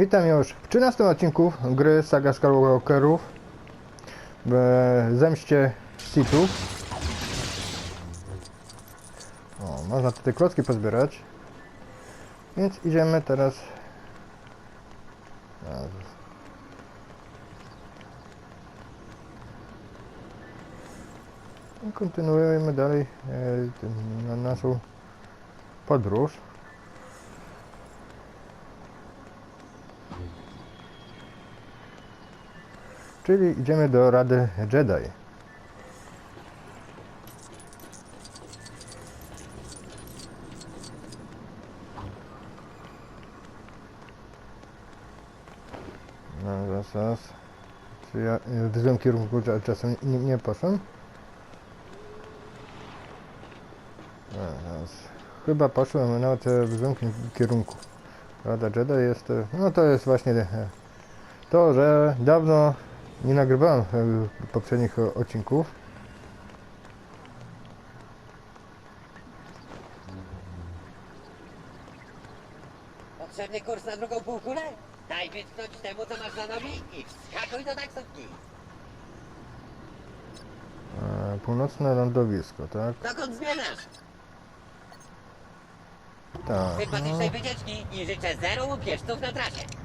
Witam już w 13 odcinku gry Saga Skywalkerów zemście Sithów. O, można tutaj klocki pozbierać. Więc idziemy teraz... I kontynuujemy dalej e, naszą podróż. Czyli idziemy do Rady Jedi. No zaraz, zaraz. Czy ja w złym kierunku cza- czasem nie, nie poszłem? Zaraz. Chyba poszłem nawet w złym ki- kierunku. Rada Jedi jest... No to jest właśnie to, że dawno nie nagrywałem e, poprzednich odcinków. Potrzebny kurs na drugą półkulę? Daj wytknąć temu, co masz za nogi i wskakuj do taksówki. E, północne lądowisko, tak? Dokąd zmierzasz? Tak. Sympatycznej wycieczki i życzę zero łupieżców na trasie.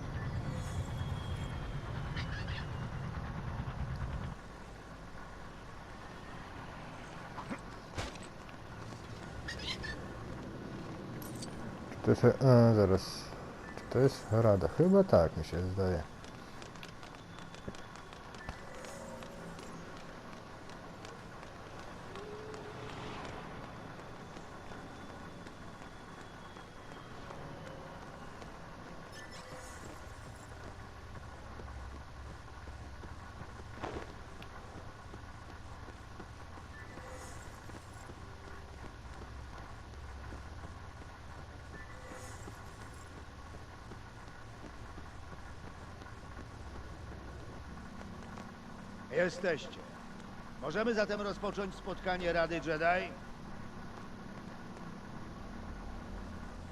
To jest... Zaraz. Czy to jest rada? Chyba tak mi się zdaje. Jesteście. Możemy zatem rozpocząć spotkanie Rady Jedi?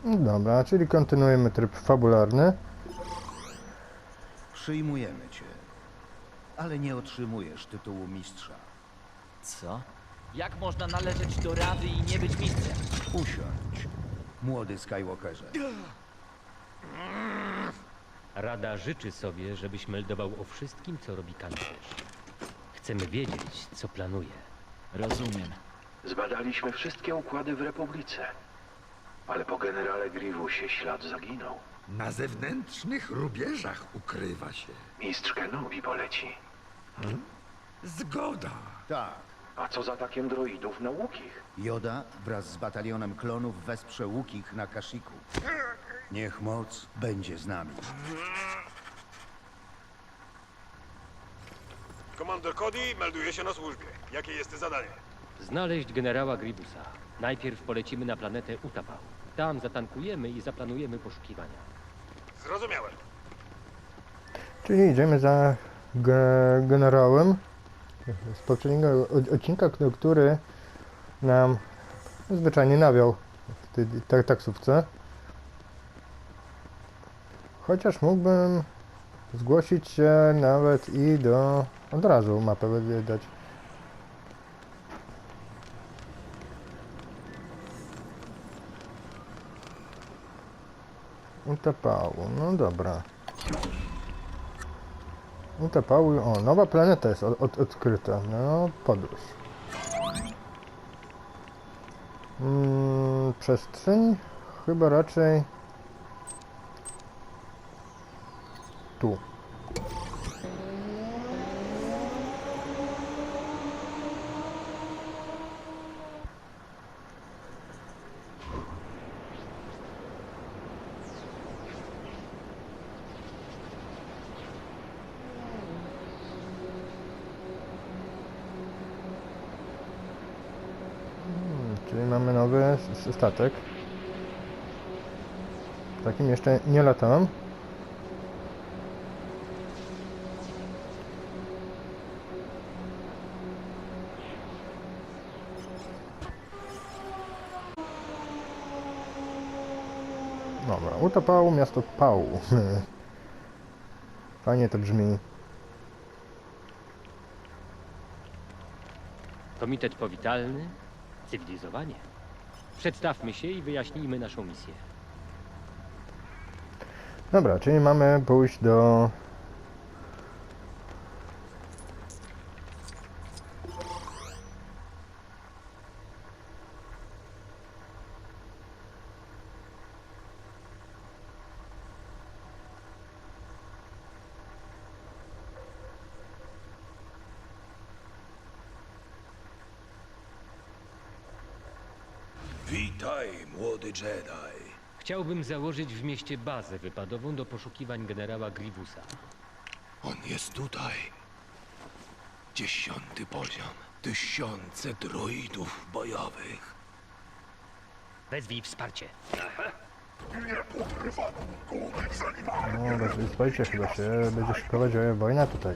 Dobra, czyli kontynuujemy tryb fabularny. Przyjmujemy cię. Ale nie otrzymujesz tytułu mistrza. Co? Jak można należeć do rady i nie być mistrzem? Usiądź, młody Skywalkerze. Rada życzy sobie, żebyś meldował o wszystkim, co robi kanclerz. Chcemy wiedzieć, co planuje. Rozumiem. Zbadaliśmy wszystkie układy w Republice. Ale po generale Grievusie ślad zaginął. Na zewnętrznych rubieżach ukrywa się. Mistrz Kenobi poleci. Zgoda. Tak. A co z atakiem droidów na łukich? Yoda wraz z batalionem klonów wesprze Łukich na Kashiku. Niech moc będzie z nami. Komandor Cody melduje się na służbie. Jakie jest zadanie? Znaleźć generała Gribusa. Najpierw polecimy na planetę Utapau. Tam zatankujemy i zaplanujemy poszukiwania. Zrozumiałem. Czyli idziemy za ge generałem z poprzedniego od- odcinka, który nam zwyczajnie nawiał w tej ta taksówce. Chociaż mógłbym zgłosić się nawet i do... od razu mapę wydać. Utapału, no dobra. Utapału, o, nowa planeta jest od, od, odkryta, no podróż. Mm, przestrzeń? Chyba raczej tu. Czyli mamy nowy statek. Takim jeszcze nie latałem. Dobra, utopał miasto Pał. Fajnie to brzmi. Komitet powitalny, cywilizowanie. Przedstawmy się i wyjaśnijmy naszą misję. Dobra, czyli mamy pójść do... Witaj, młody Jedi. Chciałbym założyć w mieście bazę wypadową do poszukiwań generała Grievousa. On jest tutaj. Dziesiąty poziom. Tysiące droidów bojowych. Wezwij wsparcie. No, bez- słuchajcie, chyba się będzie szykować e, wojna tutaj.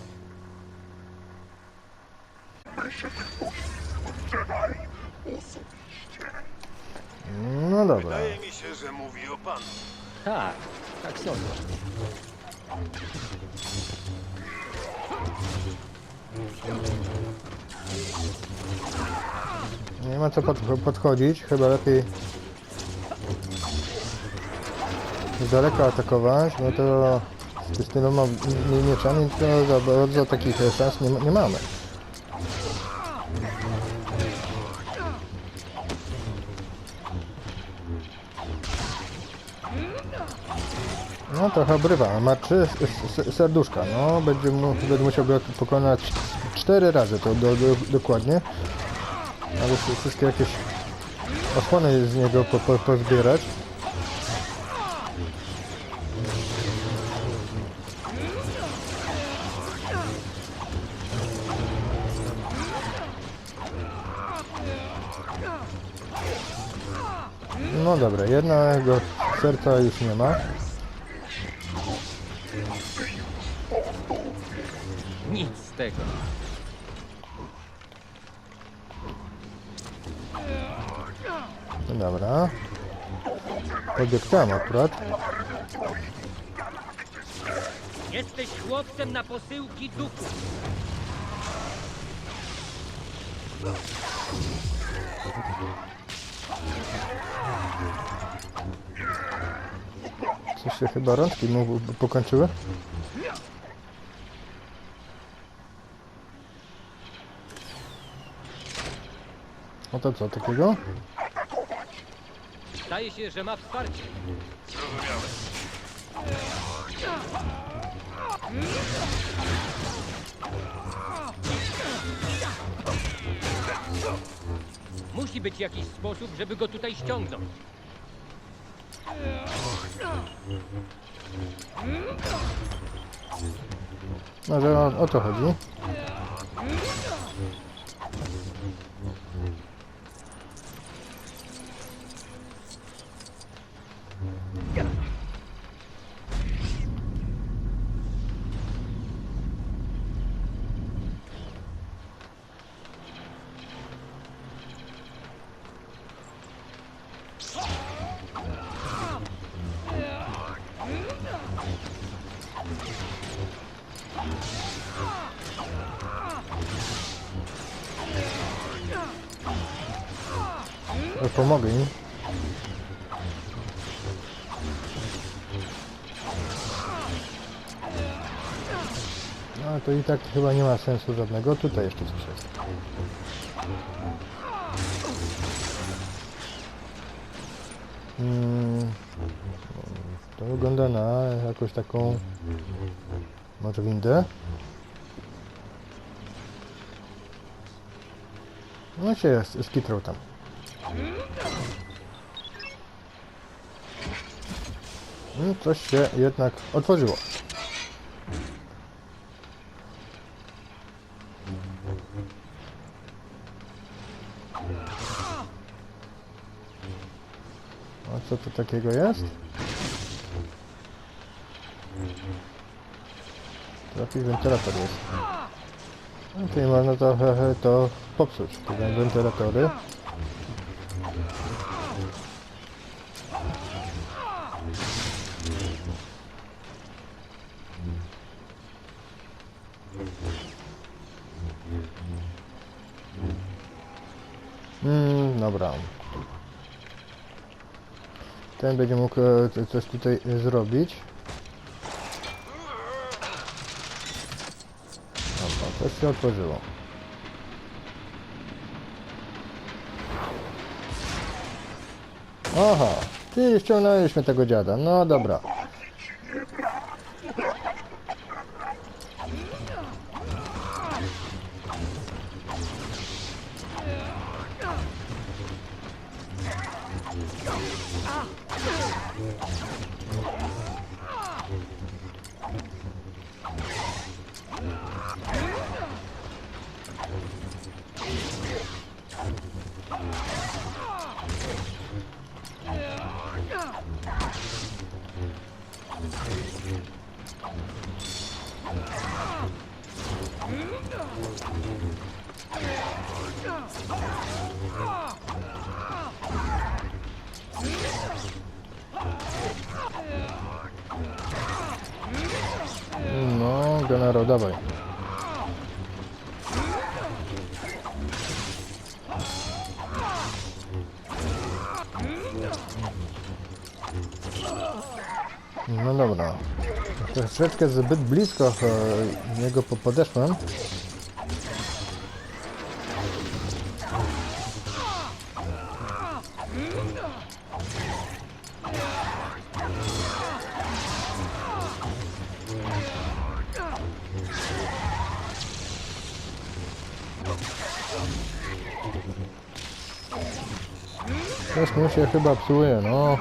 No dobra. Wydaje mi się, że mówi o panu. Tak, tak sobie. Nie ma co pod, podchodzić, chyba lepiej z daleka atakować, no to z mi- mieczami to za bardzo takich szans nie, nie mamy. No trochę obrywa, ma trzy serduszka, no będzie, mu, będzie musiał go pokonać cztery razy, to do, do, dokładnie. Ale wszy- wszystkie jakieś osłony z niego po, po, pozbierać. No dobra, jednego serca już nie ma. Nic z tego. No dobra. Pobiegł tam akurat. Jesteś chłopcem na posyłki duchów. Coś się chyba rączki mu pokończyły. No to co takiego? Zdaje się, że ma wsparcie. Musi być jakiś sposób, żeby go tutaj ściągnąć. Może o, o to chodzi. Pomogę im. No to i tak chyba nie ma sensu żadnego. Tutaj jeszcze coś jest. Mm, to wygląda na jakąś taką może windę. No się skitrał tam. No, coś się jednak otworzyło. A co to takiego jest? Jakiś wentylator jest. No nie można to, to popsuć. Te wentylatory. Ten będzie mógł e, co- coś tutaj zrobić. Dobra, coś się otworzyło. Aha, czyli ściągnęliśmy tego dziada. No dobra. Generał, dawaj. No dobra. Troszeczkę zbyt blisko e, niego po- podeszłem. Się chyba psuje, no.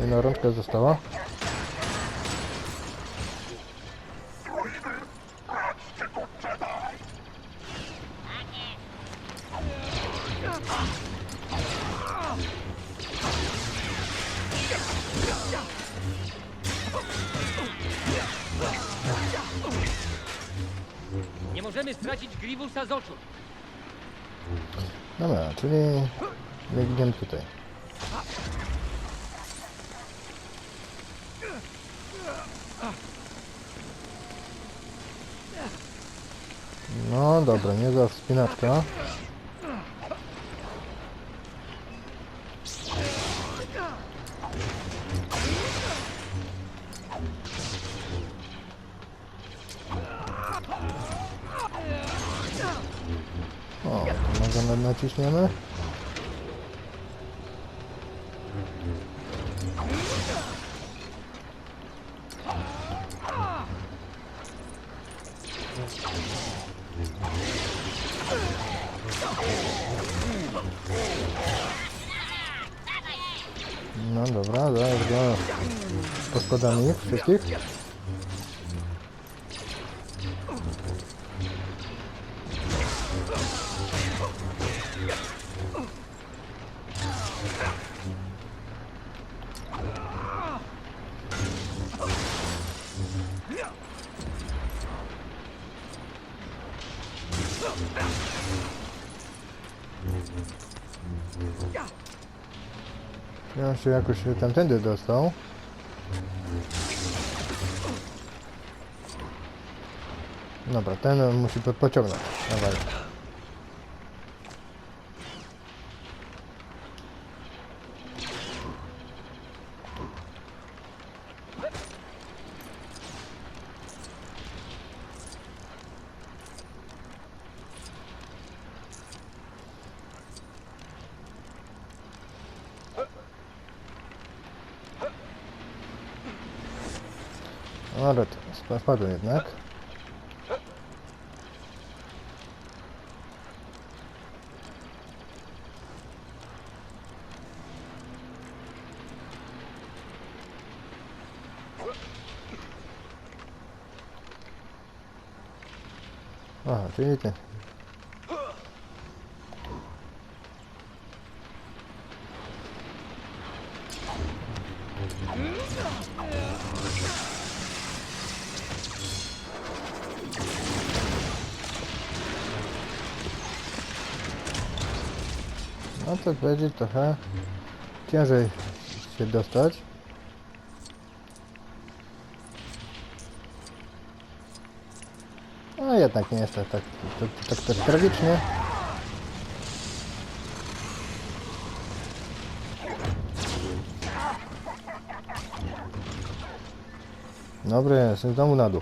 Jedna rączka została. Nie możemy stracić Grievousa z oczu. Dobra, czyli biegniemy tutaj. No dobra, nie za wspinaczka. Naciśniemy? No dobra, zaraz go poskładamy ich wszystkich. Się jakoś tamtędy dostał. Dobra, ten musi po pociągnąć. Dawaj. samolot spadł jednak. Ага, видите? To będzie trochę ciężej się dostać. No jednak nie jest tak, tak, tak, tak, tak tragicznie. Dobry, jestem znowu na dół.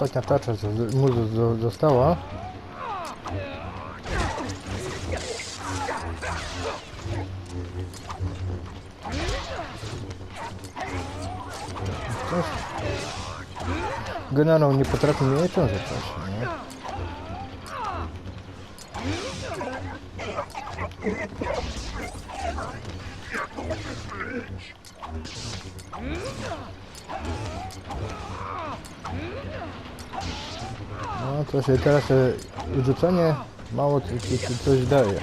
Ostatnia tarcza co mu została. Coś... Generał nie potrafi mieczem zacząć, nie? To się teraz e, rzucanie mało coś daje.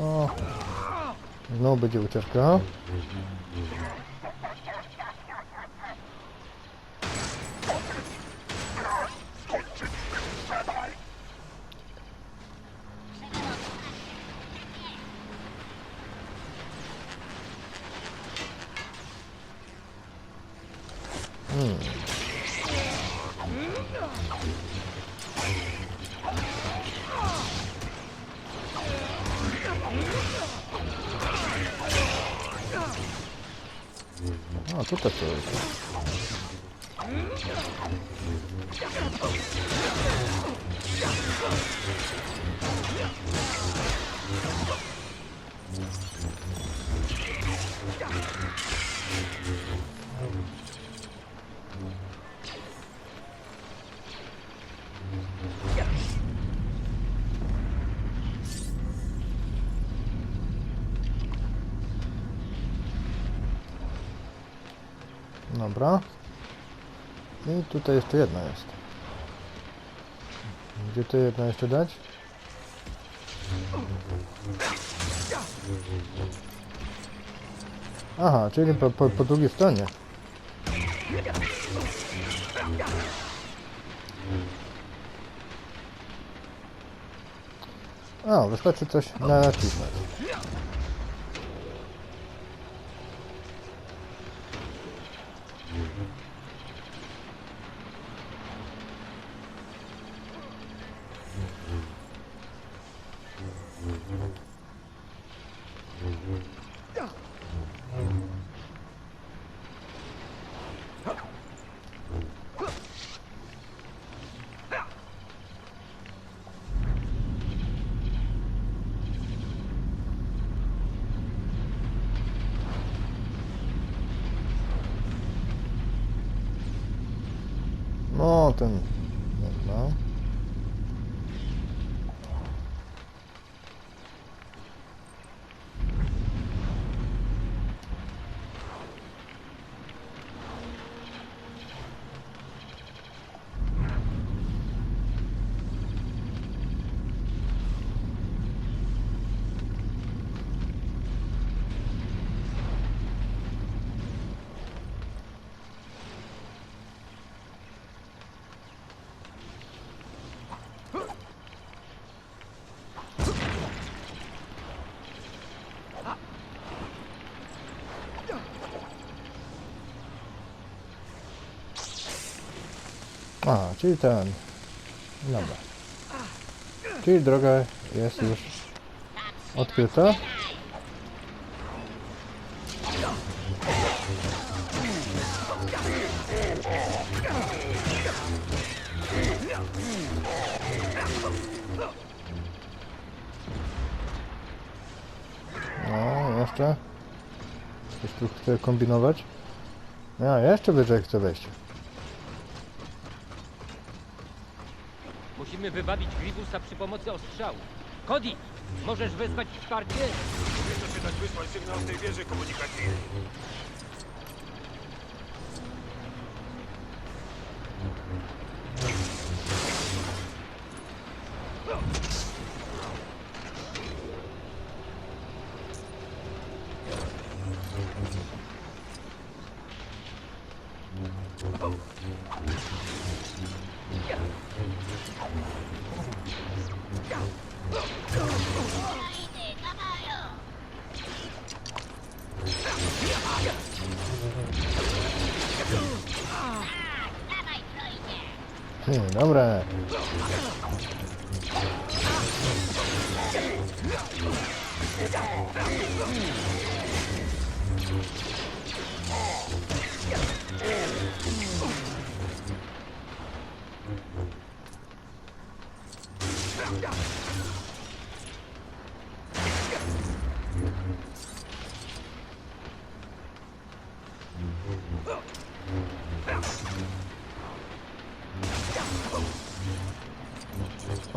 O, znowu będzie ucieczka. Dobra. I tutaj jeszcze jedna jest. Gdzie to jedno jeszcze dać? Aha, czyli po, po, po drugiej stronie. A, wystarczy coś nacisnąć. No, A, czyli ten. Dobra. Czyli droga jest już odkryta. No, jeszcze. Coś tu chce kombinować. A, jeszcze wyżej chce wejść. Musimy wywabić Grivusa przy pomocy ostrzału. Cody, możesz wezwać wsparcie? Powinno się dać wysłać sygnał z tej wieży komunikacyjnej. Dobre.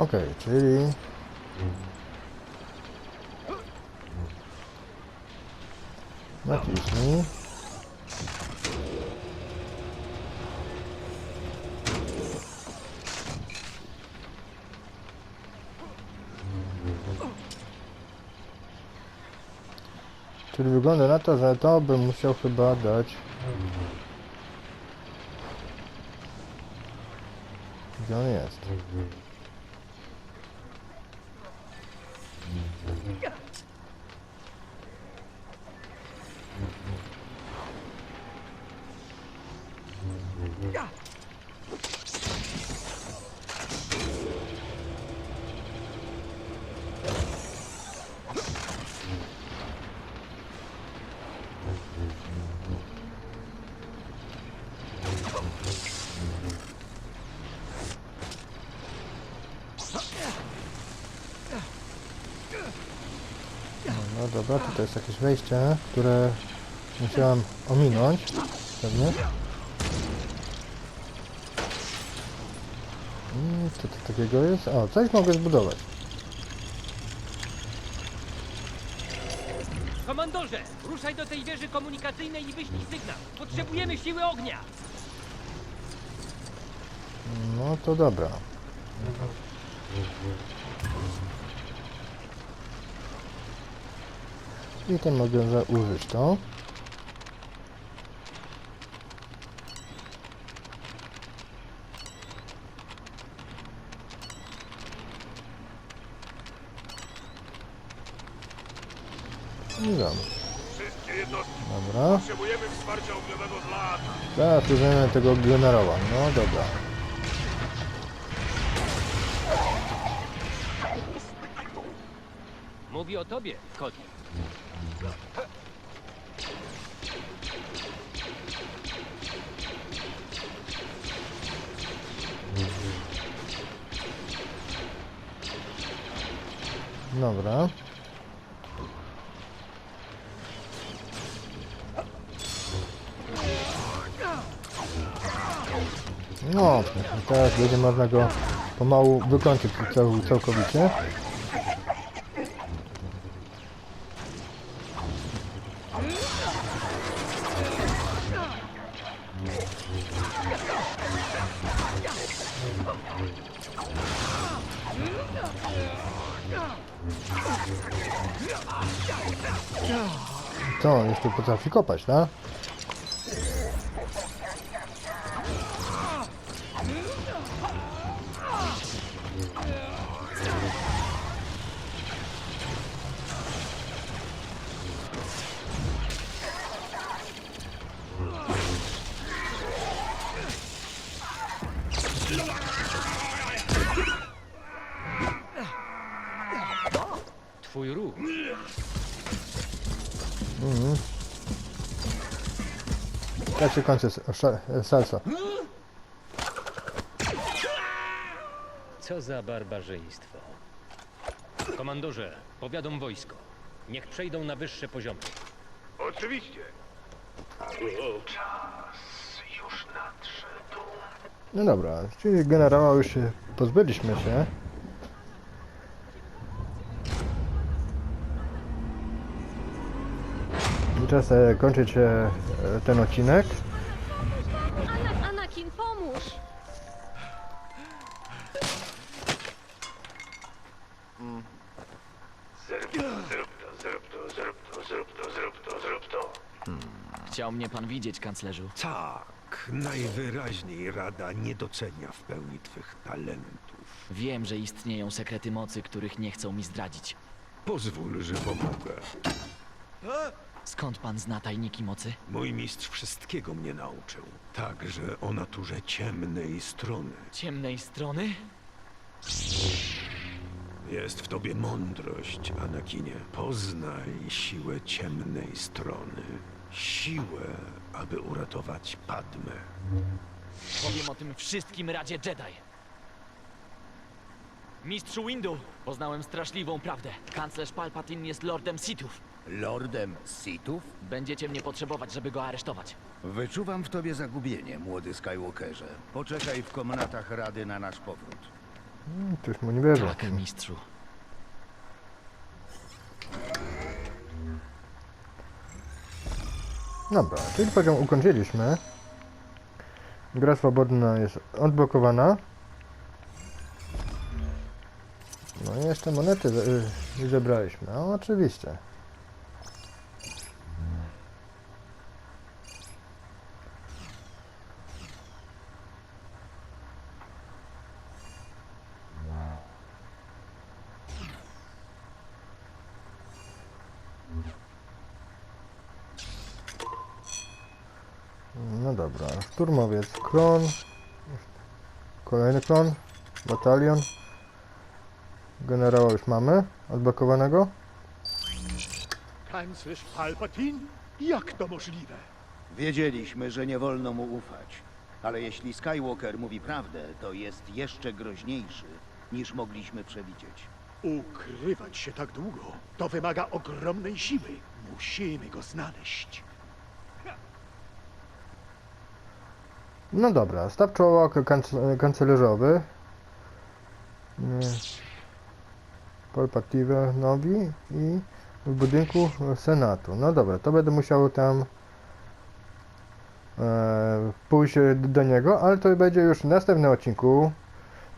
Okej, czyli... Naciśnij. Czyli wygląda na to, że to bym musiał chyba dać... Gdzie on jest? No dobra, tutaj jest jakieś wejście, które musiałem ominąć. Pewnie. I co to takiego jest? O, coś mogę zbudować. Komandorze, ruszaj do tej wieży komunikacyjnej i wyślij sygnał. Potrzebujemy siły ognia. No to dobra. I ten mogę za- użyć to. I dobra. Wszystkie jednostki. Dobra. Potrzebujemy wsparcia ogniowego z lat. Teraz użyjemy tego generała. No dobra. Mówi o tobie, Cody. Dobra. No, teraz będzie można go pomału wykończyć cał, całkowicie. Jeszcze potrafi kopać, tak? Kończy salsa. Co za barbarzyństwo. Komandorze, powiadom wojsko. Niech przejdą na wyższe poziomy. Oczywiście. Już nadszedł. No dobra, czyli generała już się pozbyliśmy się. I czas e, kończyć e, ten odcinek. Mnie pan widzieć, kanclerzu. Tak, najwyraźniej Rada nie docenia w pełni twych talentów. Wiem, że istnieją sekrety mocy, których nie chcą mi zdradzić. Pozwól, że pomogę. Skąd pan zna tajniki mocy? Mój mistrz wszystkiego mnie nauczył. Także o naturze ciemnej strony. Ciemnej strony? Jest w tobie mądrość, Anakinie. Poznaj siłę ciemnej strony. Siłę, aby uratować Padmę. Powiem o tym wszystkim Radzie Jedi. Mistrzu Windu! Poznałem straszliwą prawdę. Kanclerz Palpatine jest lordem Sithów. Lordem Sithów? Będziecie mnie potrzebować, żeby go aresztować. Wyczuwam w tobie zagubienie, młody Skywalkerze. Poczekaj w komnatach Rady na nasz powrót. Ktoś mu nie wierzy. Tak, mistrzu. Dobra, czyli poziom ukończyliśmy. Gra swobodna jest odblokowana. No i jeszcze monety y, zebraliśmy. No oczywiście. No dobra, szturmowiec, klon, kolejny klon, batalion, generała już mamy, odblokowanego. Kanclerz Palpatine? Jak to możliwe? Wiedzieliśmy, że nie wolno mu ufać. Ale jeśli Skywalker mówi prawdę, to jest jeszcze groźniejszy, niż mogliśmy przewidzieć. Ukrywać się tak długo to wymaga ogromnej siły. Musimy go znaleźć. No dobra, staw czołok kanc- kanclerzowy. Nie. Palpatinowi i w budynku Senatu. No dobra, to będę musiał tam e, pójść do niego, ale to będzie już w następnym odcinku.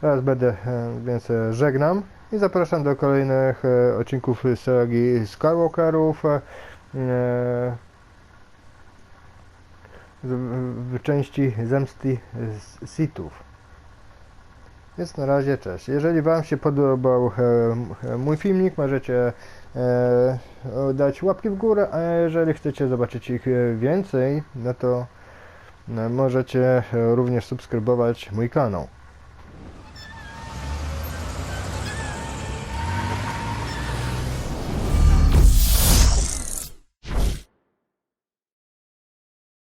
Teraz będę, e, więc żegnam i zapraszam do kolejnych e, odcinków serii Skywalkerów. E, w, części zemsty Sithów. Więc na razie cześć. Jeżeli Wam się podobał e, m- mój filmik, możecie e, dać łapki w górę, a jeżeli chcecie zobaczyć ich e, więcej, no to e, możecie e, również subskrybować mój kanał.